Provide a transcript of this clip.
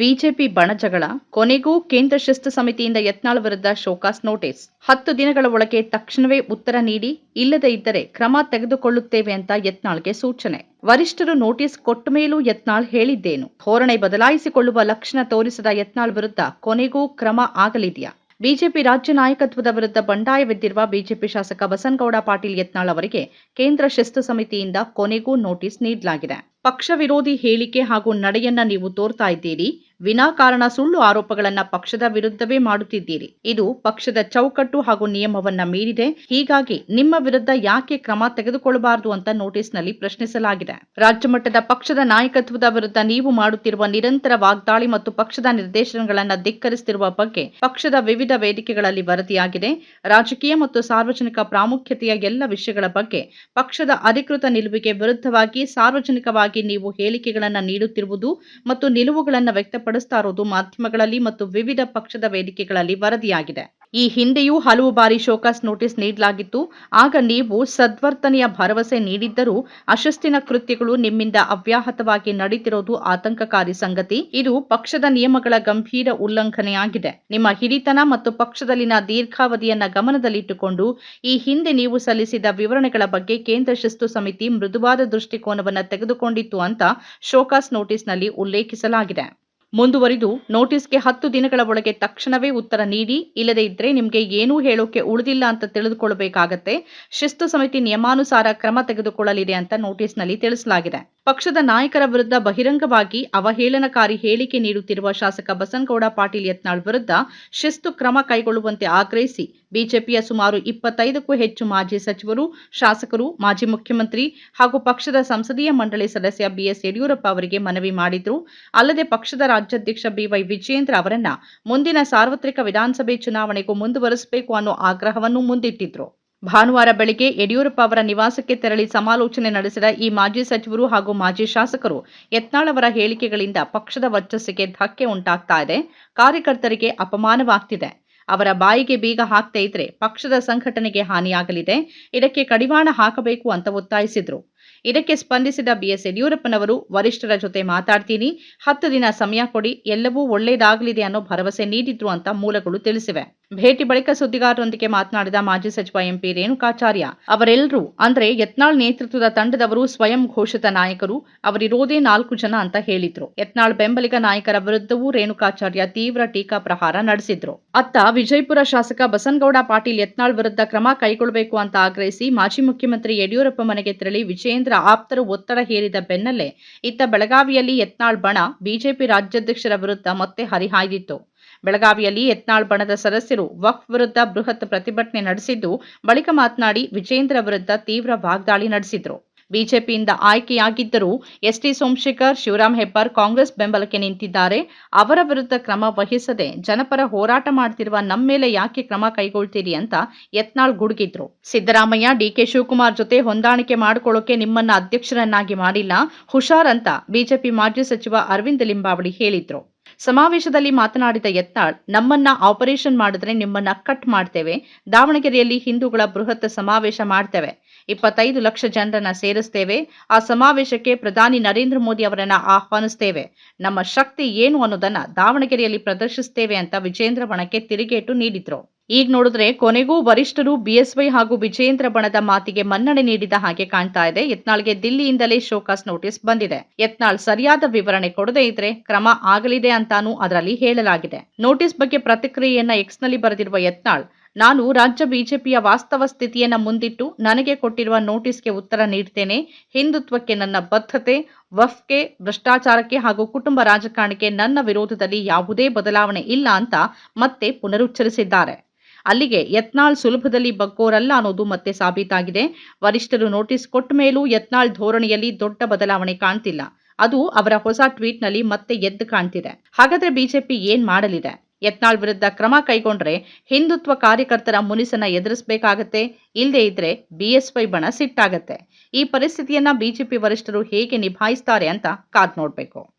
BJP ಬಣಜಗಳ, ಕೊನೆಗೂ ಕೇಂದ್ರ ಶಿಸ್ತು ಸಮಿತಿಯಿಂದ ಯತ್ನಾಳ್ ವಿರುದ್ಧ ಶೋಕಾಸ್ ನೋಟಿಸ್. ಹತ್ತು ದಿನಗಳ ಒಳಗೆ ತಕ್ಷಣವೇ ಉತ್ತರ ನೀಡಿ, ಇಲ್ಲದೇ ಇದ್ದರೆ ಕ್ರಮ ತೆಗೆದುಕೊಳ್ಳುತ್ತೇವೆ ಅಂತ ಯತ್ನಾಳ್ಗೆ ಸೂಚನೆ. ವರಿಷ್ಠರು ನೋಟಿಸ್ ಕೊಟ್ಟ ಮೇಲೂ ಯತ್ನಾಳ್ ಹೇಳಿದ್ದೇನು. ಧೋರಣೆ ಬದಲಾಯಿಸಿಕೊಳ್ಳುವ ಲಕ್ಷಣ ತೋರಿಸದ ಯತ್ನಾಳ್ ವಿರುದ್ಧ ಕೊನೆಗೂ ಕ್ರಮ ಆಗಲಿದೆಯಾ? ಬಿಜೆಪಿ ರಾಜ್ಯ ನಾಯಕತ್ವದ ವಿರುದ್ಧ ಬಂಡಾಯವೆದ್ದಿರುವ ಬಿಜೆಪಿ ಶಾಸಕ ಬಸನಗೌಡ ಪಾಟೀಲ್ ಯತ್ನಾಳ್ ಅವರಿಗೆ ಕೇಂದ್ರ ಶಿಸ್ತು ಸಮಿತಿಯಿಂದ ಕೊನೆಗೂ ನೋಟಿಸ್ ನೀಡಲಾಗಿದೆ. ಪಕ್ಷ ವಿರೋಧಿ ಹೇಳಿಕೆ ಹಾಗೂ ನಡೆಯನ್ನ ನೀವು ತೋರ್ತಾ ಇದ್ದೀರಿ. ವಿನಾಕಾರಣ ಸುಳ್ಳು ಆರೋಪಗಳನ್ನ ಪಕ್ಷದ ವಿರುದ್ಧವೇ ಮಾಡುತ್ತಿದ್ದೀರಿ. ಇದು ಪಕ್ಷದ ಚೌಕಟ್ಟು ಹಾಗೂ ನಿಯಮವನ್ನ ಮೀರಿದೆ. ಹೀಗಾಗಿ ನಿಮ್ಮ ವಿರುದ್ಧ ಯಾಕೆ ಕ್ರಮ ತೆಗೆದುಕೊಳ್ಳಬಾರದು ಅಂತ ನೋಟಿಸ್ನಲ್ಲಿ ಪ್ರಶ್ನಿಸಲಾಗಿದೆ. ರಾಜ್ಯ ಮಟ್ಟದ ಪಕ್ಷದ ನಾಯಕತ್ವದ ವಿರುದ್ಧ ನೀವು ಮಾಡುತ್ತಿರುವ ನಿರಂತರ ವಾಗ್ದಾಳಿ ಮತ್ತು ಪಕ್ಷದ ನಿರ್ದೇಶನಗಳನ್ನ ಧಿಕ್ಕರಿಸುತ್ತಿರುವ ಬಗ್ಗೆ ಪಕ್ಷದ ವಿವಿಧ ವೇದಿಕೆಗಳಲ್ಲಿ ವರದಿಯಾಗಿದೆ. ರಾಜಕೀಯ ಮತ್ತು ಸಾರ್ವಜನಿಕ ಪ್ರಾಮುಖ್ಯತೆಯ ಎಲ್ಲ ವಿಷಯಗಳ ಬಗ್ಗೆ ಪಕ್ಷದ ಅಧಿಕೃತ ನಿಲುವಿಗೆ ವಿರುದ್ಧವಾಗಿ ಸಾರ್ವಜನಿಕವಾಗಿ ನೀವು ಹೇಳಿಕೆಗಳನ್ನು ನೀಡುತ್ತಿರುವುದು ಮತ್ತು ನಿಲುವುಗಳನ್ನು ವ್ಯಕ್ತಪಡಿಸ್ತಾ ಇರೋದು ಮಾಧ್ಯಮಗಳಲ್ಲಿ ಮತ್ತು ವಿವಿಧ ಪಕ್ಷದ ವೇದಿಕೆಗಳಲ್ಲಿ ವರದಿಯಾಗಿದೆ. ಈ ಹಿಂದೆಯೂ ಹಲವು ಬಾರಿ ಶೋಕಾಸ್ ನೋಟಿಸ್ ನೀಡಲಾಗಿತ್ತು. ಆಗ ನೀವು ಸದ್ವರ್ತನೆಯ ಭರವಸೆ ನೀಡಿದ್ದರೂ ಅಶಸ್ತಿನ ಕೃತ್ಯಗಳು ನಿಮ್ಮಿಂದ ಅವ್ಯಾಹತವಾಗಿ ನಡೀತಿರೋದು ಆತಂಕಕಾರಿ ಸಂಗತಿ. ಇದು ಪಕ್ಷದ ನಿಯಮಗಳ ಗಂಭೀರ ಉಲ್ಲಂಘನೆಯಾಗಿದೆ. ನಿಮ್ಮ ಹಿರಿತನ ಮತ್ತು ಪಕ್ಷದಲ್ಲಿನ ದೀರ್ಘಾವಧಿಯನ್ನ ಗಮನದಲ್ಲಿಟ್ಟುಕೊಂಡು ಈ ಹಿಂದೆ ನೀವು ಸಲ್ಲಿಸಿದ ವಿವರಣೆಗಳ ಬಗ್ಗೆ ಕೇಂದ್ರ ಶಿಸ್ತು ಸಮಿತಿ ಮೃದುವಾದ ದೃಷ್ಟಿಕೋನವನ್ನು ತೆಗೆದುಕೊಂಡಿತ್ತು ಅಂತ ಶೋಕಾಸ್ ನೋಟಿಸ್ನಲ್ಲಿ ಉಲ್ಲೇಖಿಸಲಾಗಿದೆ. ಮುಂದುವರಿದು ನೋಟಿಸ್ಗೆ ಹತ್ತು ದಿನಗಳ ಒಳಗೆ ತಕ್ಷಣವೇ ಉತ್ತರ ನೀಡಿ, ಇಲ್ಲದೇ ಇದ್ರೆ ನಿಮಗೆ ಏನೂ ಹೇಳೋಕೆ ಉಳಿದಿಲ್ಲ ಅಂತ ತಿಳಿದುಕೊಳ್ಳಬೇಕಾಗತ್ತೆ. ಶಿಸ್ತು ಸಮಿತಿ ನಿಯಮಾನುಸಾರ ಕ್ರಮ ತೆಗೆದುಕೊಳ್ಳಲಿದೆ ಅಂತ ನೋಟಿಸ್ನಲ್ಲಿ ತಿಳಿಸಲಾಗಿದೆ. ಪಕ್ಷದ ನಾಯಕರ ವಿರುದ್ಧ ಬಹಿರಂಗವಾಗಿ ಅವಹೇಳನಕಾರಿ ಹೇಳಿಕೆ ನೀಡುತ್ತಿರುವ ಶಾಸಕ ಬಸನಗೌಡ ಪಾಟೀಲ್ ಯತ್ನಾಳ್ ವಿರುದ್ಧ ಶಿಸ್ತು ಕ್ರಮ ಕೈಗೊಳ್ಳುವಂತೆ ಆಗ್ರಹಿಸಿ ಬಿಜೆಪಿಯ ಸುಮಾರು ಇಪ್ಪತ್ತೈದಕ್ಕೂ ಹೆಚ್ಚು ಮಾಜಿ ಸಚಿವರು, ಶಾಸಕರು, ಮಾಜಿ ಮುಖ್ಯಮಂತ್ರಿ ಹಾಗೂ ಪಕ್ಷದ ಸಂಸದೀಯ ಮಂಡಳಿ ಸದಸ್ಯ ಬಿಎಸ್ ಯಡಿಯೂರಪ್ಪ ಅವರಿಗೆ ಮನವಿ ಮಾಡಿದ್ರು. ಅಲ್ಲದೆ ಪಕ್ಷದ ರಾಜ್ಯಾಧ್ಯಕ್ಷ ಬಿವೈ ವಿಜಯೇಂದ್ರ ಅವರನ್ನ ಮುಂದಿನ ಸಾರ್ವತ್ರಿಕ ವಿಧಾನಸಭೆ ಚುನಾವಣೆಗೂ ಮುಂದುವರೆಸಬೇಕು ಅನ್ನೋ ಆಗ್ರಹವನ್ನು ಮುಂದಿಟ್ಟಿದ್ರು. ಭಾನುವಾರ ಬೆಳಗ್ಗೆ ಯಡಿಯೂರಪ್ಪ ಅವರ ನಿವಾಸಕ್ಕೆ ತೆರಳಿ ಸಮಾಲೋಚನೆ ನಡೆಸಿದ ಈ ಮಾಜಿ ಸಚಿವರು ಹಾಗೂ ಮಾಜಿ ಶಾಸಕರು ಯತ್ನಾಳ್ ಅವರ ಹೇಳಿಕೆಗಳಿಂದ ಪಕ್ಷದ ವರ್ಚಸ್ಸಿಗೆ ಧಕ್ಕೆ ಉಂಟಾಗ್ತಾ ಇದೆ. ಕಾರ್ಯಕರ್ತರಿಗೆ ಅಪಮಾನವಾಗ್ತಿದೆ. ಅವರ ಬಾಯಿಗೆ ಬೀಗ ಹಾಕ್ತಾ ಇದ್ರೆ ಪಕ್ಷದ ಸಂಘಟನೆಗೆ ಹಾನಿಯಾಗಲಿದೆ. ಇದಕ್ಕೆ ಕಡಿವಾಣ ಹಾಕಬೇಕು ಅಂತ ಒತ್ತಾಯಿಸಿದ್ರು. ಇದಕ್ಕೆ ಸ್ಪಂದಿಸಿದ ಬಿಎಸ್ ಯಡಿಯೂರಪ್ಪನವರು, ವರಿಷ್ಠರ ಜೊತೆ ಮಾತಾಡ್ತೀನಿ, ಹತ್ತು ದಿನ ಸಮಯ ಕೊಡಿ, ಎಲ್ಲವೂ ಒಳ್ಳೆಯದಾಗಲಿದೆ ಅನ್ನೋ ಭರವಸೆ ನೀಡಿದ್ರು ಅಂತ ಮೂಲಗಳು ತಿಳಿಸಿವೆ. ಭೇಟಿ ಬಳಿಕ ಸುದ್ದಿಗಾರರೊಂದಿಗೆ ಮಾತನಾಡಿದ ಮಾಜಿ ಸಚಿವ ಎಂಪಿ ರೇಣುಕಾಚಾರ್ಯ ಅವರೆಲ್ಲರೂ, ಅಂದ್ರೆ ಯತ್ನಾಳ್ ನೇತೃತ್ವದ ತಂಡದವರು ಸ್ವಯಂ ಘೋಷಿತ ನಾಯಕರು, ಅವರಿರೋದೇ ನಾಲ್ಕು ಜನ ಅಂತ ಹೇಳಿದ್ರು. ಯತ್ನಾಳ್ ಬೆಂಬಲಿಗ ನಾಯಕರ ವಿರುದ್ಧವೂ ರೇಣುಕಾಚಾರ್ಯ ತೀವ್ರ ಟೀಕಾ ಪ್ರಹಾರ ನಡೆಸಿದ್ರು. ಅತ್ತ ವಿಜಯಪುರ ಶಾಸಕ ಬಸನಗೌಡ ಪಾಟೀಲ್ ಯತ್ನಾಳ್ ವಿರುದ್ಧ ಕ್ರಮ ಕೈಗೊಳ್ಳಬೇಕು ಅಂತ ಆಗ್ರಹಿಸಿ ಮಾಜಿ ಮುಖ್ಯಮಂತ್ರಿ ಯಡಿಯೂರಪ್ಪ ಮನೆಗೆ ತೆರಳಿ ವಿಜಯೇಂದ್ರ ಆಪ್ತರು ಒತ್ತಡ ಹೇರಿದ ಬೆನ್ನಲ್ಲೇ, ಇತ್ತ ಬೆಳಗಾವಿಯಲ್ಲಿ ಯತ್ನಾಳ್ ಬಣ ಬಿಜೆಪಿ ರಾಜ್ಯಾಧ್ಯಕ್ಷರ ವಿರುದ್ಧ ಮತ್ತೆ ಹರಿಹಾಯ್ದಿತ್ತು. ಬೆಳಗಾವಿಯಲ್ಲಿ ಯತ್ನಾಳ್ ಬಣದ ಸದಸ್ಯರು ವಕ್ಫ್ ವಿರುದ್ಧ ಬೃಹತ್ ಪ್ರತಿಭಟನೆ ನಡೆಸಿದ್ದು, ಬಳಿಕ ಮಾತನಾಡಿ ವಿಜೇಂದ್ರ ವಿರುದ್ಧ ತೀವ್ರ ವಾಗ್ದಾಳಿ ನಡೆಸಿದ್ರು. ಬಿಜೆಪಿಯಿಂದ ಆಯ್ಕೆಯಾಗಿದ್ದರೂ ಎಸ್ಟಿ ಸೋಮಶೇಖರ್, ಶಿವರಾಮ್ ಹೆಬ್ಬಾರ್ ಕಾಂಗ್ರೆಸ್ ಬೆಂಬಲಕ್ಕೆ ನಿಂತಿದ್ದಾರೆ. ಅವರ ವಿರುದ್ಧ ಕ್ರಮ ವಹಿಸದೆ ಜನಪರ ಹೋರಾಟ ಮಾಡ್ತಿರುವ ನಮ್ಮ ಮೇಲೆ ಯಾಕೆ ಕ್ರಮ ಕೈಗೊಳ್ತೀರಿ ಅಂತ ಯತ್ನಾಳ್ ಗುಡುಗಿದ್ರು. ಸಿದ್ದರಾಮಯ್ಯ, ಡಿಕೆ ಶಿವಕುಮಾರ್ ಜೊತೆ ಹೊಂದಾಣಿಕೆ ಮಾಡಿಕೊಳ್ಳೋಕೆ ನಿಮ್ಮನ್ನ ಅಧ್ಯಕ್ಷರನ್ನಾಗಿ ಮಾಡಿಲ್ಲ, ಹುಷಾರ್ ಅಂತ ಬಿಜೆಪಿ ಮಾಜಿ ಸಚಿವ ಅರವಿಂದ ಲಿಂಬಾವಳಿ ಹೇಳಿದ್ರು. ಸಮಾವೇಶದಲ್ಲಿ ಮಾತನಾಡಿದ ಯತ್ನಾಳ್, ನಮ್ಮನ್ನ ಆಪರೇಷನ್ ಮಾಡಿದ್ರೆ ನಿಮ್ಮನ್ನ ಕಟ್ ಮಾಡ್ತೇವೆ, ದಾವಣಗೆರೆಯಲ್ಲಿ ಹಿಂದೂಗಳ ಬೃಹತ್ ಸಮಾವೇಶ ಮಾಡ್ತೇವೆ, ಇಪ್ಪತ್ತೈದು ಲಕ್ಷ ಜನರನ್ನ ಸೇರಿಸ್ತೇವೆ, ಆ ಸಮಾವೇಶಕ್ಕೆ ಪ್ರಧಾನಿ ನರೇಂದ್ರ ಮೋದಿ ಅವರನ್ನ ಆಹ್ವಾನಿಸ್ತೇವೆ, ನಮ್ಮ ಶಕ್ತಿ ಏನು ಅನ್ನೋದನ್ನ ದಾವಣಗೆರೆಯಲ್ಲಿ ಪ್ರದರ್ಶಿಸ್ತೇವೆ ಅಂತ ವಿಜೇಂದ್ರ ಬಣಕ್ಕೆ ತಿರುಗೇಟು ನೀಡಿದ್ರು. ಈಗ ನೋಡಿದ್ರೆ ಕೊನೆಗೂ ವರಿಷ್ಠರು ಬಿಎಸ್ವೈ ಹಾಗೂ ವಿಜಯೇಂದ್ರ ಬಣದ ಮಾತಿಗೆ ಮನ್ನಣೆ ನೀಡಿದ ಹಾಗೆ ಕಾಣ್ತಾ ಇದೆ. ಯತ್ನಾಳ್ಗೆ ದಿಲ್ಲಿಯಿಂದಲೇ ಶೋಕಾಸ್ ನೋಟಿಸ್ ಬಂದಿದೆ. ಯತ್ನಾಳ್ ಸರಿಯಾದ ವಿವರಣೆ ಕೊಡದೇ ಇದ್ರೆ ಕ್ರಮ ಆಗಲಿದೆ ಅಂತಾನೂ ಅದರಲ್ಲಿ ಹೇಳಲಾಗಿದೆ. ನೋಟಿಸ್ ಬಗ್ಗೆ ಪ್ರತಿಕ್ರಿಯೆಯನ್ನ ಎಕ್ಸ್ನಲ್ಲಿ ಬರೆದಿರುವ ಯತ್ನಾಳ್, ನಾನು ರಾಜ್ಯ ಬಿಜೆಪಿಯ ವಾಸ್ತವ ಸ್ಥಿತಿಯನ್ನ ಮುಂದಿಟ್ಟು ನನಗೆ ಕೊಟ್ಟಿರುವ ನೋಟಿಸ್ಗೆ ಉತ್ತರ ನೀಡ್ತೇನೆ. ಹಿಂದುತ್ವಕ್ಕೆ ನನ್ನ ಬದ್ಧತೆ, ವಫ್ಗೆ, ಭ್ರಷ್ಟಾಚಾರಕ್ಕೆ ಹಾಗೂ ಕುಟುಂಬ ರಾಜಕಾರಣಕ್ಕೆ ನನ್ನ ವಿರೋಧದಲ್ಲಿ ಯಾವುದೇ ಬದಲಾವಣೆ ಇಲ್ಲ ಅಂತ ಮತ್ತೆ ಪುನರುಚ್ಚರಿಸಿದ್ದಾರೆ. ಅಲ್ಲಿಗೆ ಯತ್ನಾಳ್ ಸುಲಭದಲ್ಲಿ ಬಗ್ಗೋರಲ್ಲ ಅನ್ನೋದು ಮತ್ತೆ ಸಾಬೀತಾಗಿದೆ. ವರಿಷ್ಠರು ನೋಟಿಸ್ ಕೊಟ್ಟ ಮೇಲೂ ಯತ್ನಾಳ್ ಧೋರಣೆಯಲ್ಲಿ ದೊಡ್ಡ ಬದಲಾವಣೆ ಕಾಣ್ತಿಲ್ಲ. ಅದು ಅವರ ಹೊಸ ಟ್ವೀಟ್ನಲ್ಲಿ ಮತ್ತೆ ಎದ್ದು ಕಾಣ್ತಿದೆ. ಹಾಗಾದ್ರೆ ಬಿಜೆಪಿ ಏನ್ ಮಾಡಲಿದೆ? ಯತ್ನಾಳ್ ವಿರುದ್ಧ ಕ್ರಮ ಕೈಗೊಂಡ್ರೆ ಹಿಂದುತ್ವ ಕಾರ್ಯಕರ್ತರ ಮುನಿಸನ್ನ ಎದುರಿಸಬೇಕಾಗತ್ತೆ? ಇಲ್ಲದೇ ಇದ್ರೆ ಬಿಎಸ್ವೈ ಬಣ ಸಿಟ್ಟಾಗತ್ತೆ. ಈ ಪರಿಸ್ಥಿತಿಯನ್ನ ಬಿಜೆಪಿ ವರಿಷ್ಠರು ಹೇಗೆ ನಿಭಾಯಿಸ್ತಾರೆ ಅಂತ ಕಾದ್ ನೋಡ್ಬೇಕು.